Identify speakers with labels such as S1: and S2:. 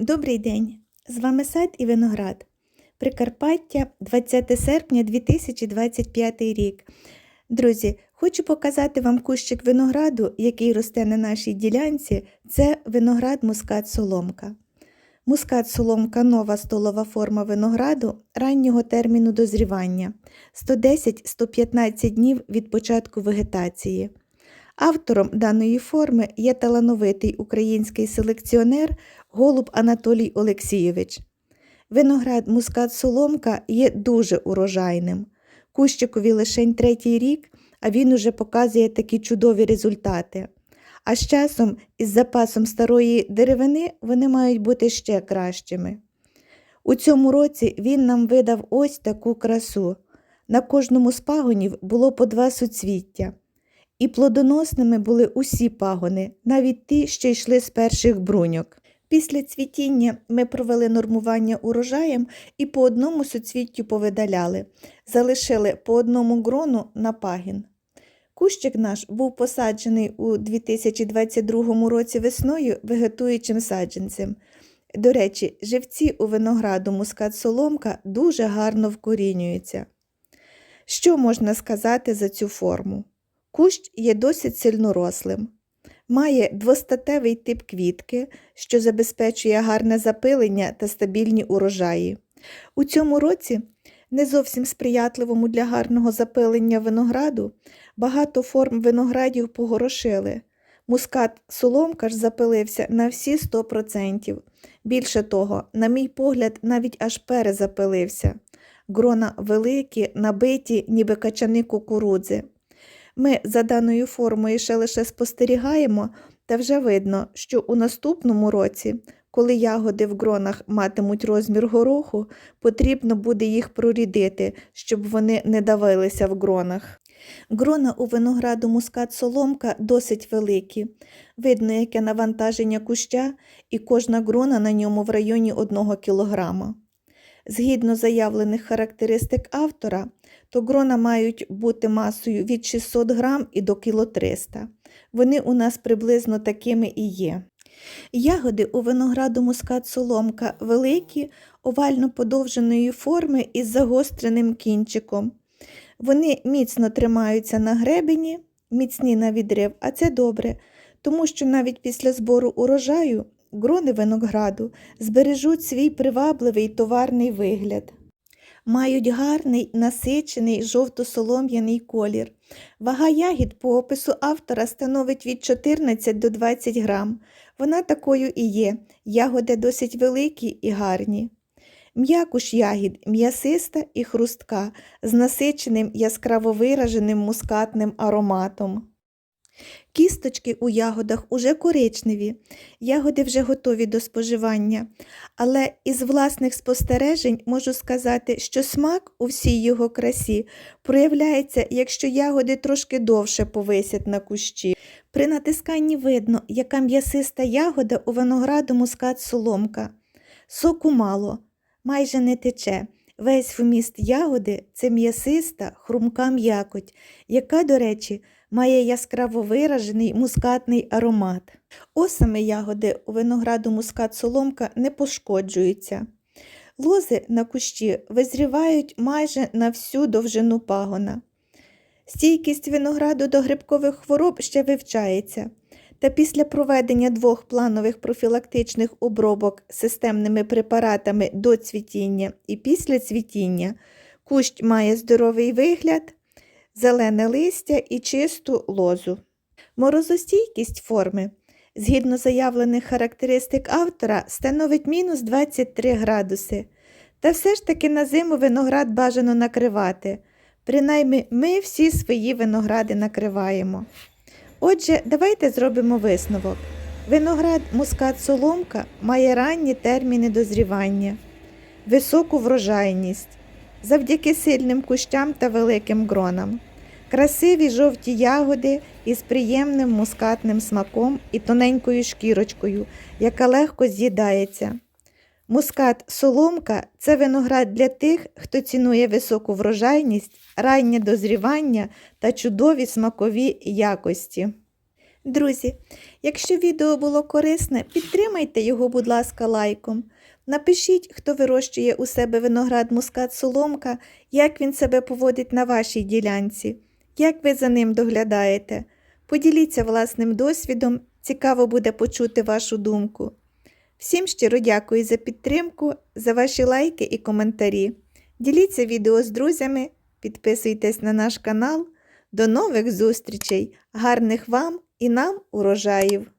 S1: Добрий день! З вами сад і виноград. Прикарпаття, 20 серпня 2025 рік. Друзі, хочу показати вам кущик винограду, який росте на нашій ділянці. Це виноград мускат соломка. Мускат соломка нова столова форма винограду раннього терміну дозрівання 110-115 днів від початку вегетації. Автором даної форми є талановитий український селекціонер Голуб Анатолій Олексійович. Виноград мускат соломка є дуже урожайним. Кущикові лишень третій рік, а він уже показує такі чудові результати. А з часом, із запасом старої деревини, вони мають бути ще кращими. У цьому році він нам видав ось таку красу. На кожному з пагонів було по два суцвіття. І плодоносними були усі пагони, навіть ті, що йшли з перших бруньок. Після цвітіння ми провели нормування урожаєм і по одному суцвіттю повидаляли, залишили по одному грону на пагін. Кущик наш був посаджений у 2022 році весною вегетуючим саджанцем. До речі, живці у винограду мускат соломка дуже гарно вкорінюються. Що можна сказати за цю форму? Кущ є досить сильнорослим. Має двостатевий тип квітки, що забезпечує гарне запилення та стабільні урожаї. У цьому році, не зовсім сприятливому для гарного запилення винограду, багато форм виноградів погорошили. Мускат соломка ж запилився на всі 100%. Більше того, на мій погляд, навіть аж перезапилився. Грона великі, набиті, ніби качани кукурудзи. Ми за даною формою ще лише спостерігаємо, та вже видно, що у наступному році, коли ягоди в гронах матимуть розмір гороху, потрібно буде їх прорідити, щоб вони не давилися в гронах. Грона у винограду мускат соломка досить великі. Видно, яке навантаження куща, і кожна грона на ньому в районі 1 кг. Згідно заявлених характеристик автора, то грона мають бути масою від 600 грам і до кіло 300. Вони у нас приблизно такими і є. Ягоди у винограду мускат соломка великі, овально подовженої форми із загостреним кінчиком. Вони міцно тримаються на гребені, міцні на відрив, а це добре, тому що навіть після збору урожаю грони винограду збережуть свій привабливий товарний вигляд. Мають гарний насичений жовто-солом'яний колір. Вага ягід по опису автора становить від 14 до 20 грам. Вона такою і є, ягоди досить великі і гарні. М'якуш ягід м'ясиста і хрустка з насиченим яскраво вираженим мускатним ароматом. Кісточки у ягодах уже коричневі, ягоди вже готові до споживання, але із власних спостережень можу сказати, що смак у всій його красі проявляється, якщо ягоди трошки довше повисять на кущі. При натисканні видно, яка м'ясиста ягода у винограду мускат соломка. Соку мало, майже не тече. Весь вміст ягоди це м'ясиста, хрумка м'якоть, яка, до речі, має яскраво виражений мускатний аромат. Осами ягоди у винограду мускат соломка не пошкоджуються. Лози на кущі визрівають майже на всю довжину пагона. Стійкість винограду до грибкових хвороб ще вивчається. Та після проведення двох планових профілактичних обробок системними препаратами до цвітіння і після цвітіння кущ має здоровий вигляд, зелене листя і чисту лозу. Морозостійкість форми, згідно заявлених характеристик автора, становить мінус 23 градуси. Та все ж таки на зиму виноград бажано накривати. Принаймні ми всі свої виногради накриваємо. Отже, давайте зробимо висновок. Виноград мускат соломка має ранні терміни дозрівання, високу врожайність завдяки сильним кущам та великим гронам, красиві жовті ягоди із приємним мускатним смаком і тоненькою шкірочкою, яка легко з'їдається. Мускат соломка це виноград для тих, хто цінує високу врожайність, раннє дозрівання та чудові смакові якості. Друзі, якщо відео було корисне, підтримайте його, будь ласка, лайком. Напишіть, хто вирощує у себе виноград мускат соломка, як він себе поводить на вашій ділянці, як ви за ним доглядаєте. Поділіться власним досвідом, цікаво буде почути вашу думку. Всім щиро дякую за підтримку, за ваші лайки і коментарі. Діліться відео з друзями, підписуйтесь на наш канал. До нових зустрічей! Гарних вам і нам урожаїв!